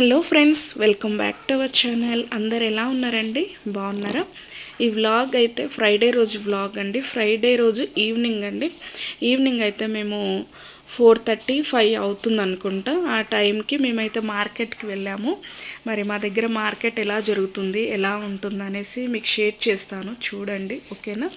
Hello friends welcome back to our channel. అందరు ఎలా ఉన్నారండి? బాగున్నారా? ఈ వ్లాగ్ అయితే ఫ్రైడే రోజు వ్లాగ్ అండి. ఫ్రైడే రోజు ఈవినింగ్ అండి. ఈవినింగ్ అయితే మేము ఫోర్ థర్టీ ఫైవ్ అవుతుంది అనుకుంటా. ఆ టైంకి మేమైతే మార్కెట్కి వెళ్ళాము. మరి మా దగ్గర మార్కెట్ ఎలా జరుగుతుంది ఎలా ఉంటుంది అనేసి మీకు షేర్ చేస్తాను. చూడండి ఓకేనా?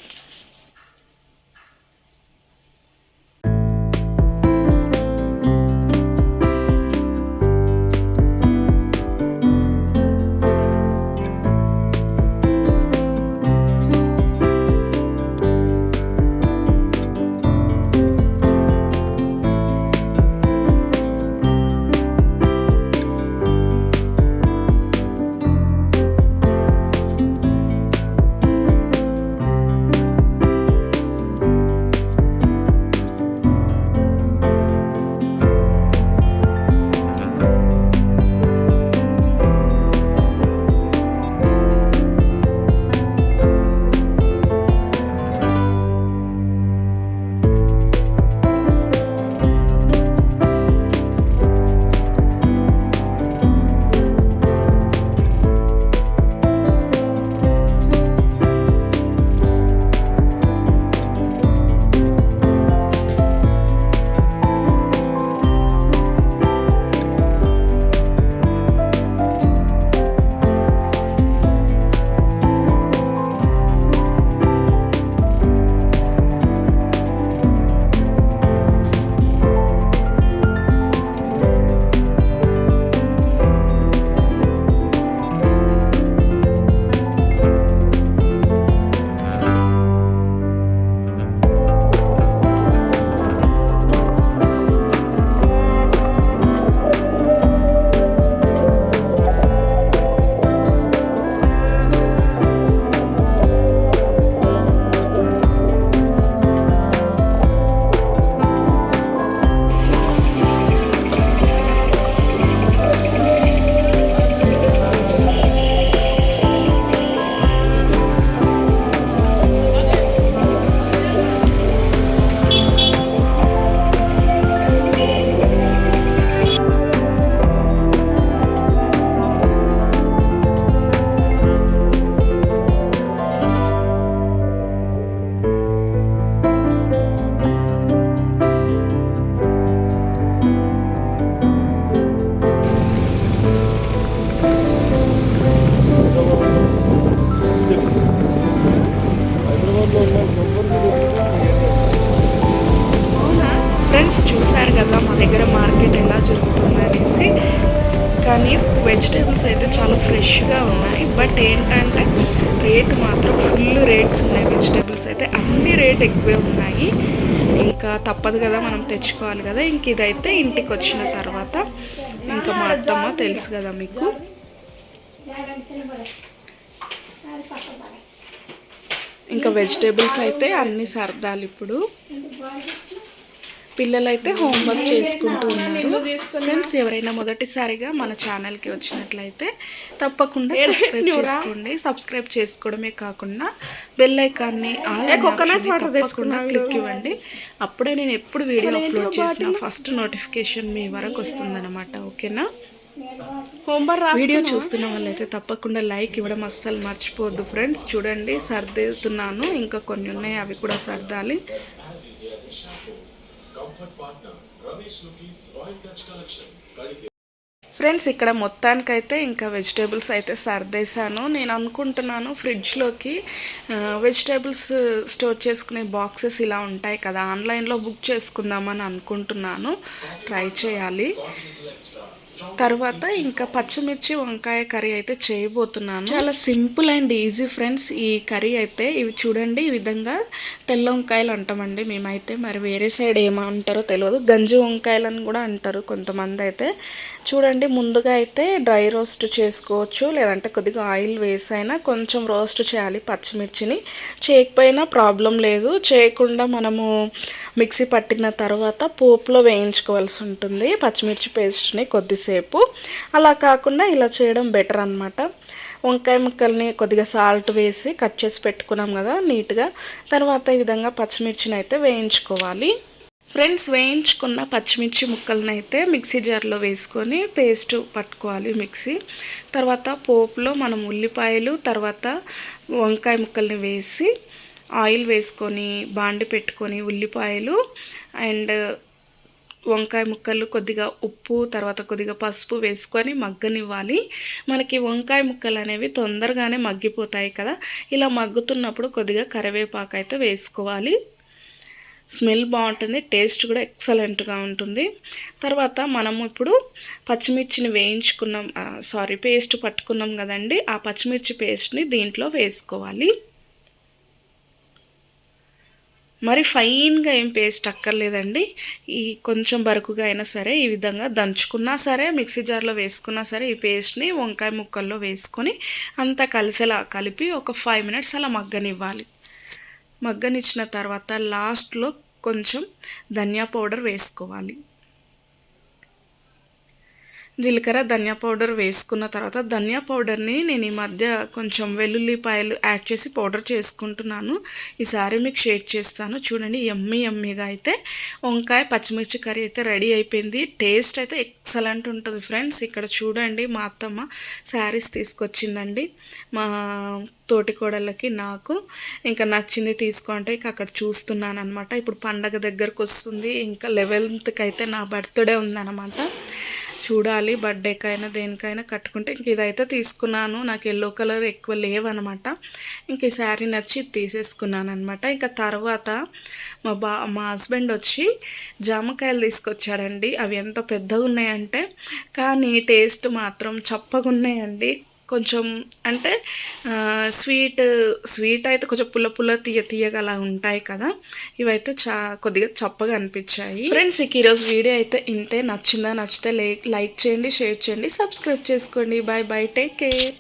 ఫ్రెండ్స్ చూశారు కదా మా దగ్గర మార్కెట్ ఎలా జరుగుతుంది అనేసి. కానీ వెజిటేబుల్స్ అయితే చాలా ఫ్రెష్గా ఉన్నాయి. బట్ ఏంటంటే రేట్ మాత్రం ఫుల్ రేట్స్ ఉన్నాయి. వెజిటేబుల్స్ అయితే అన్ని రేట్ ఎక్కువే ఉన్నాయి. ఇంకా తప్పదు కదా మనం తెచ్చుకోవాలి కదా. ఇంక ఇదైతే ఇంటికి వచ్చిన తర్వాత ఇంకా మా అత్తమ్మ తెలుసు కదా మీకు. ఇంకా వెజిటేబుల్స్ అయితే అన్ని సర్దాలి ఇప్పుడు. పిల్లలైతే హోంవర్క్ చేసుకుంటూ ఉన్నారు. ఫ్రెండ్స్ ఎవరైనా మొదటిసారిగా మన ఛానల్కి వచ్చినట్లయితే తప్పకుండా సబ్స్క్రైబ్ చేసుకోండి. సబ్స్క్రైబ్ చేసుకోవడమే కాకుండా బెల్ ఐకాన్ని ఆల్ తప్పకుండా క్లిక్ ఇవ్వండి. అప్పుడే నేను ఎప్పుడు వీడియో అప్లోడ్ చేసినా ఫస్ట్ నోటిఫికేషన్ మీ వరకు వస్తుందన్నమాట ఓకేనా? వీడియో చూస్తున్న వాళ్ళైతే తప్పకుండా లైక్ ఇవ్వడం అస్సలు మర్చిపోవద్దు. ఫ్రెండ్స్ చూడండి సర్దుతున్నాను. ఇంకా కొన్ని ఉన్నాయి అవి కూడా సర్దాలి. ఫ్రెండ్స్ ఇక్కడ మొత్తానికైతే ఇంకా వెజిటేబుల్స్ అయితే సర్దేశాను. నేను అనుకుంటున్నాను ఫ్రిడ్జ్లోకి వెజిటేబుల్స్ స్టోర్ చేసుకునే బాక్సెస్ ఇలా ఉంటాయి కదా ఆన్లైన్లో బుక్ చేసుకుందామని అనుకుంటున్నాను. ట్రై చేయాలి. తర్వాత ఇంకా పచ్చిమిర్చి వంకాయ కర్రీ అయితే చేయబోతున్నాను. చాలా సింపుల్ అండ్ ఈజీ ఫ్రెండ్స్ ఈ కర్రీ అయితే ఇవి చూడండి ఈ విధంగా తెల్ల వంకాయలు అంటామండి మేమైతే. మరి వేరే సైడ్ ఏమంటారో తెలియదు గంజి వంకాయలు అని కూడా అంటారు కొంతమంది అయితే. చూడండి ముందుగా అయితే డ్రై రోస్ట్ చేసుకోవచ్చు లేదంటే కొద్దిగా ఆయిల్ వేసైనా కొంచెం రోస్ట్ చేయాలి పచ్చిమిర్చిని. చేయకపోయినా ప్రాబ్లం లేదు. చేయకుండా మనము మిక్సీ పట్టిన తర్వాత పోపులో వేయించుకోవాల్సి ఉంటుంది. పచ్చిమిర్చి పేస్ట్ని కొద్దిసేపు అలా కాకుండా ఇలా చేయడం బెటర్ అనమాట వంకాయ ముక్కల్ని కొద్దిగా సాల్ట్ వేసి కట్ చేసి పెట్టుకున్నాం కదా నీట్గా. తర్వాత ఈ విధంగా పచ్చిమిర్చిని అయితే వేయించుకోవాలి. ఫ్రెండ్స్ వేయించుకున్న పచ్చిమిర్చి ముక్కలను అయితే మిక్సీ జార్లో వేసుకొని పేస్ట్ పట్టుకోవాలి మిక్సీ. తర్వాత పోపులో మనం ఉల్లిపాయలు తర్వాత వంకాయ ముక్కల్ని వేసి ఆయిల్ వేసుకొని బాండి పెట్టుకొని ఉల్లిపాయలు అండ్ వంకాయ ముక్కలు కొద్దిగా ఉప్పు తర్వాత కొద్దిగా పసుపు వేసుకొని మగ్గనివ్వాలి. మనకి వంకాయ ముక్కలు అనేవి తొందరగానే మగ్గిపోతాయి కదా. ఇలా మగ్గుతున్నప్పుడు కొద్దిగా కరివేపాకు అయితే వేసుకోవాలి. స్మెల్ బాగుంటుంది టేస్ట్ కూడా ఎక్సలెంట్గా ఉంటుంది. తర్వాత మనము ఇప్పుడు పచ్చిమిర్చిని వేయించుకున్నాం సారీ పేస్ట్ పట్టుకున్నాం కదండి. ఆ పచ్చిమిర్చి పేస్ట్ని దీంట్లో వేసుకోవాలి. మరి ఫైన్గా ఏం పేస్ట్ అక్కర్లేదండి. ఈ కొంచెం బరుకుగా అయినా సరే ఈ విధంగా దంచుకున్నా సరే మిక్సీ జార్లో వేసుకున్నా సరే ఈ పేస్ట్ని వంకాయ ముక్కల్లో వేసుకొని అంతా కలిసేలా కలిపి ఒక ఫైవ్ మినిట్స్ అలా మగ్గనివ్వాలి. మగ్గనిచ్చిన తర్వాత లాస్ట్లో కొంచెం ధనియా పౌడర్ వేసుకోవాలి. జీలకర్ర ధనియా పౌడర్ వేసుకున్న తర్వాత ధనియా పౌడర్ని నేను ఈ మధ్య కొంచెం వెల్లుల్లిపాయలు యాడ్ చేసి పౌడర్ చేసుకుంటున్నాను. ఈసారి మీకు షేర్ చేస్తాను. చూడండి ఎమ్మి ఎమ్మిగా అయితే వంకాయ పచ్చిమిర్చి కర్రీ అయితే రెడీ అయిపోయింది. టేస్ట్ అయితే ఎక్సలెంట్ ఉంటుంది ఫ్రెండ్స్. ఇక్కడ చూడండి మా అత్తమ్మ శారీస్ తీసుకొచ్చిందండి. మా తోటి కోడళ్ళకి నాకు ఇంకా నచ్చింది తీసుకుంటే ఇక అక్కడ చూస్తున్నాను అనమాట ఇప్పుడు పండగ దగ్గరకు వస్తుంది. ఇంకా లెవెన్త్కి అయితే నా బర్త్డే ఉందన్నమాట. చూడాలి బర్త్డేకైనా దేనికైనా కట్టుకుంటే ఇంక ఇదైతే తీసుకున్నాను. నాకు ఎల్లో కలర్ ఎక్కువ లేవనమాట. ఇంక ఈ శారీ నచ్చి తీసేసుకున్నాను అనమాట ఇంకా తర్వాత మా బా మా హస్బెండ్ వచ్చి జామకాయలు తీసుకొచ్చాడండి. అవి ఎంత పెద్దగా ఉన్నాయంటే కానీ టేస్ట్ మాత్రం చప్పగా ఉన్నాయండి కొంచెం అంటే స్వీట్ స్వీట్ అయితే కొంచెం పుల్ల పుల్ల తీయ తీయగా అలా ఉంటాయి కదా. ఇవైతే చా కొద్దిగా చప్పగా అనిపించాయి. ఫ్రెండ్స్ ఇక ఈరోజు వీడియో అయితే ఇంతే. నచ్చిందా నచ్చితే లైక్ చేయండి షేర్ చేయండి సబ్స్క్రైబ్ చేసుకోండి. Bye bye take care.